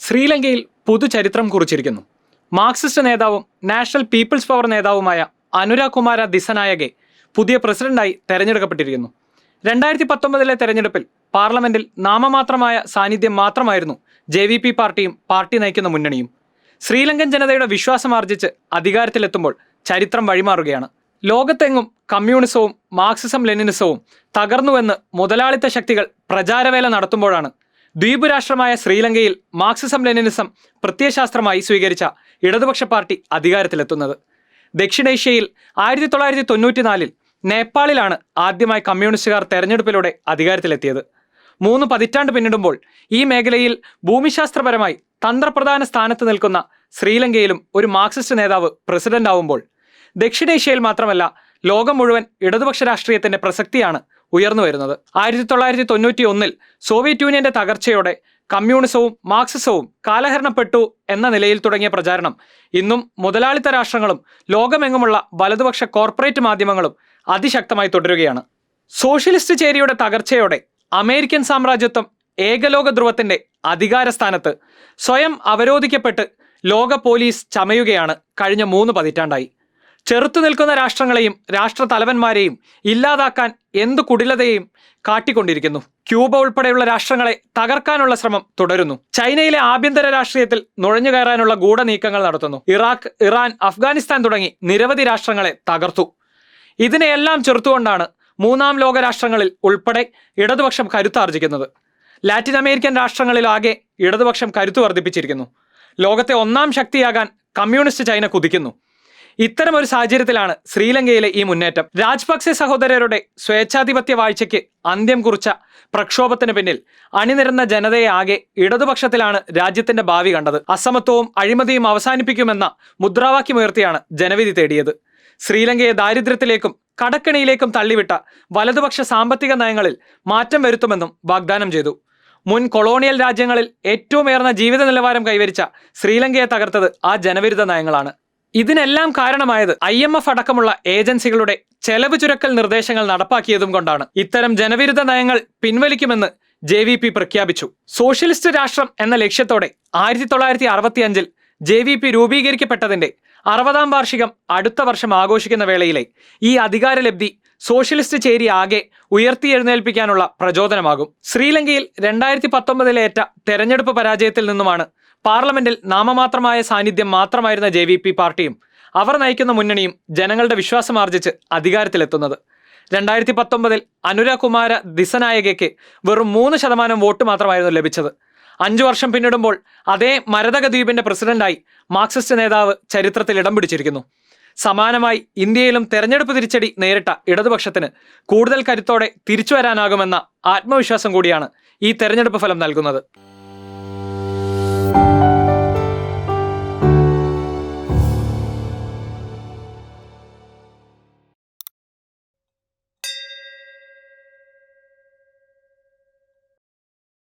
ശ്രീലങ്കയിൽ പുതുചരിത്രം കുറിച്ചിരിക്കുന്നു. മാർക്സിസ്റ്റ് നേതാവും നാഷണൽ പീപ്പിൾസ് പവർ നേതാവുമായ അനുരാഗ് കുമാര ദിസനായകെ പുതിയ പ്രസിഡന്റായി തെരഞ്ഞെടുക്കപ്പെട്ടിരിക്കുന്നു. രണ്ടായിരത്തി പത്തൊമ്പതിലെ തെരഞ്ഞെടുപ്പിൽ പാർലമെന്റിൽ നാമമാത്രമായ സാന്നിധ്യം മാത്രമായിരുന്നു ജെ വി പി പാർട്ടിയും പാർട്ടി നയിക്കുന്ന മുന്നണിയും. ശ്രീലങ്കൻ ജനതയുടെ വിശ്വാസം ആർജിച്ച് അധികാരത്തിലെത്തുമ്പോൾ ചരിത്രം വഴിമാറുകയാണ്. ലോകത്തെങ്ങും കമ്മ്യൂണിസവും മാർക്സിസം ലെനിനിസവും തകർന്നുവെന്ന് മുതലാളിത്ത ശക്തികൾ പ്രചാരവേല നടത്തുമ്പോഴാണ് ദ്വീപ് രാഷ്ട്രമായ ശ്രീലങ്കയിൽ മാർക്സിസം ലെനിനിസം പ്രത്യയശാസ്ത്രമായി സ്വീകരിച്ച ഇടതുപക്ഷ പാർട്ടി അധികാരത്തിലെത്തുന്നത്. ദക്ഷിണേഷ്യയിൽ ആയിരത്തി തൊള്ളായിരത്തി തൊണ്ണൂറ്റിനാലിൽ നേപ്പാളിലാണ് ആദ്യമായി കമ്മ്യൂണിസ്റ്റുകാർ തെരഞ്ഞെടുപ്പിലൂടെ അധികാരത്തിലെത്തിയത്. മൂന്ന് പതിറ്റാണ്ട് പിന്നിടുമ്പോൾ ഈ മേഖലയിൽ ഭൂമിശാസ്ത്രപരമായി തന്ത്രപ്രധാന സ്ഥാനത്ത് നിൽക്കുന്ന ശ്രീലങ്കയിലും ഒരു മാർക്സിസ്റ്റ് നേതാവ് പ്രസിഡന്റ് ആവുമ്പോൾ ദക്ഷിണേഷ്യയിൽ മാത്രമല്ല ലോകം മുഴുവൻ ഇടതുപക്ഷ രാഷ്ട്രീയത്തിന്റെ പ്രസക്തിയാണ് ഉയർന്നു വരുന്നത്. ആയിരത്തി തൊള്ളായിരത്തി തൊണ്ണൂറ്റി ഒന്നിൽ സോവിയറ്റ് യൂണിയന്റെ തകർച്ചയോടെ കമ്മ്യൂണിസവും മാർക്സിസവും കാലഹരണപ്പെട്ടു എന്ന നിലയിൽ തുടങ്ങിയ പ്രചാരണം. ഇന്നും മുതലാളിത്ത രാഷ്ട്രങ്ങളും ലോകമെങ്ങുമുള്ള വലതുപക്ഷ കോർപ്പറേറ്റ് മാധ്യമങ്ങളും അതിശക്തമായി തുടരുകയാണ്. സോഷ്യലിസ്റ്റ് ചേരിയുടെ തകർച്ചയോടെ അമേരിക്കൻ സാമ്രാജ്യത്വം ഏകലോക ധ്രുവത്തിന്റെ അധികാരസ്ഥാനത്ത് സ്വയം അവരോധിക്കപ്പെട്ട് ലോക പോലീസ് ചമയുകയാണ് കഴിഞ്ഞ മൂന്ന് പതിറ്റാണ്ടായി. ചെറുത്തു നിൽക്കുന്ന രാഷ്ട്രങ്ങളെയും രാഷ്ട്ര തലവന്മാരെയും ഇല്ലാതാക്കാൻ എന്തു കുടിലതയും കാട്ടിക്കൊണ്ടിരിക്കുന്നു. ക്യൂബ ഉൾപ്പെടെയുള്ള രാഷ്ട്രങ്ങളെ തകർക്കാനുള്ള ശ്രമം തുടരുന്നു. ചൈനയിലെ ആഭ്യന്തര രാഷ്ട്രീയത്തിൽ നുഴഞ്ഞു കയറാനുള്ള ഗൂഢനീക്കങ്ങൾ നടത്തുന്നു. ഇറാഖ് ഇറാൻ അഫ്ഗാനിസ്ഥാൻ തുടങ്ങി നിരവധി രാഷ്ട്രങ്ങളെ തകർത്തു. ഇതിനെയെല്ലാം ചെറുത്തുകൊണ്ടാണ് മൂന്നാം ലോക രാഷ്ട്രങ്ങളിൽ ഉൾപ്പെടെ ഇടതുപക്ഷം കരുത്താർജിക്കുന്നത് ലാറ്റിൻ അമേരിക്കൻ രാഷ്ട്രങ്ങളിലാകെ ഇടതുപക്ഷം കരുത്തു വർദ്ധിപ്പിച്ചിരിക്കുന്നു. ലോകത്തെ ഒന്നാം ശക്തിയാകാൻ കമ്മ്യൂണിസ്റ്റ് ചൈന കുതിക്കുന്നു. ഇത്തരം ഒരു സാഹചര്യത്തിലാണ് ശ്രീലങ്കയിലെ ഈ മുന്നേറ്റം. രാജപക്സെ സഹോദരരുടെ സ്വേച്ഛാധിപത്യ വാഴ്ചയ്ക്ക് അന്ത്യം കുറിച്ച പ്രക്ഷോഭത്തിന് പിന്നിൽ അണിനിരന്ന ജനതയെ ആകെ ഇടതുപക്ഷത്തിലാണ് രാജ്യത്തിന്റെ ഭാവി കണ്ടത്. അസമത്വവും അഴിമതിയും അവസാനിപ്പിക്കുമെന്ന മുദ്രാവാക്യമുയർത്തിയാണ് ജനവിധി തേടിയത്. ശ്രീലങ്കയെ ദാരിദ്ര്യത്തിലേക്കും കടക്കിണിയിലേക്കും തള്ളിവിട്ട വലതുപക്ഷ സാമ്പത്തിക നയങ്ങളിൽ മാറ്റം വരുത്തുമെന്നും വാഗ്ദാനം ചെയ്തു. മുൻ കൊളോണിയൽ രാജ്യങ്ങളിൽ ഏറ്റവും ഉയർന്ന ജീവിത നിലവാരം കൈവരിച്ച ശ്രീലങ്കയെ തകർത്തത് ആ ജനവിരുദ്ധ നയങ്ങളാണ്. ഇതിനെല്ലാം കാരണമായത് ഐ എം എഫ് അടക്കമുള്ള ഏജൻസികളുടെ ചെലവ് ചുരക്കൽ നിർദ്ദേശങ്ങൾ നടപ്പാക്കിയതും കൊണ്ടാണ്. ഇത്തരം ജനവിരുദ്ധ നയങ്ങൾ പിൻവലിക്കുമെന്ന് ജെ വി പി പ്രഖ്യാപിച്ചു. സോഷ്യലിസ്റ്റ് രാഷ്ട്രം എന്ന ലക്ഷ്യത്തോടെ ആയിരത്തി തൊള്ളായിരത്തി അറുപത്തി അഞ്ചിൽ ജെ വി പി രൂപീകരിക്കപ്പെട്ടതിന്റെ അറുപതാം വാർഷികം അടുത്ത വർഷം ആഘോഷിക്കുന്ന വേളയിലെ ഈ അധികാരലബ്ധി സോഷ്യലിസ്റ്റ് ചേരി ആകെ ഉയർത്തിയെഴുന്നേൽപ്പിക്കാനുള്ള പ്രചോദനമാകും. ശ്രീലങ്കയിൽ രണ്ടായിരത്തി പത്തൊമ്പതിലേറ്റ തെരഞ്ഞെടുപ്പ് പരാജയത്തിൽ നിന്നുമാണ് പാർലമെന്റിൽ നാമമാത്രമായ സാന്നിധ്യം മാത്രമായിരുന്ന ജെ വി പി പാർട്ടിയും അവർ നയിക്കുന്ന മുന്നണിയും ജനങ്ങളുടെ വിശ്വാസം ആർജിച്ച് അധികാരത്തിലെത്തുന്നത്. രണ്ടായിരത്തി പത്തൊമ്പതിൽ അനുരാഗ് കുമാര ദിസനായകയ്ക്ക് വെറും മൂന്ന് ശതമാനം വോട്ട് മാത്രമായിരുന്നു ലഭിച്ചത്. അഞ്ചു വർഷം പിന്നിടുമ്പോൾ അതേ മരതക ദ്വീപിന്റെ പ്രസിഡന്റായി മാർക്സിസ്റ്റ് നേതാവ് ചരിത്രത്തിൽ ഇടം പിടിച്ചിരിക്കുന്നു. സമാനമായി ഇന്ത്യയിലും തെരഞ്ഞെടുപ്പ് തിരിച്ചടി നേരിട്ട ഇടതുപക്ഷത്തിന് കൂടുതൽ കരുത്തോടെ തിരിച്ചു വരാനാകുമെന്ന ആത്മവിശ്വാസം കൂടിയാണ് ഈ തെരഞ്ഞെടുപ്പ് ഫലം നൽകുന്നത്.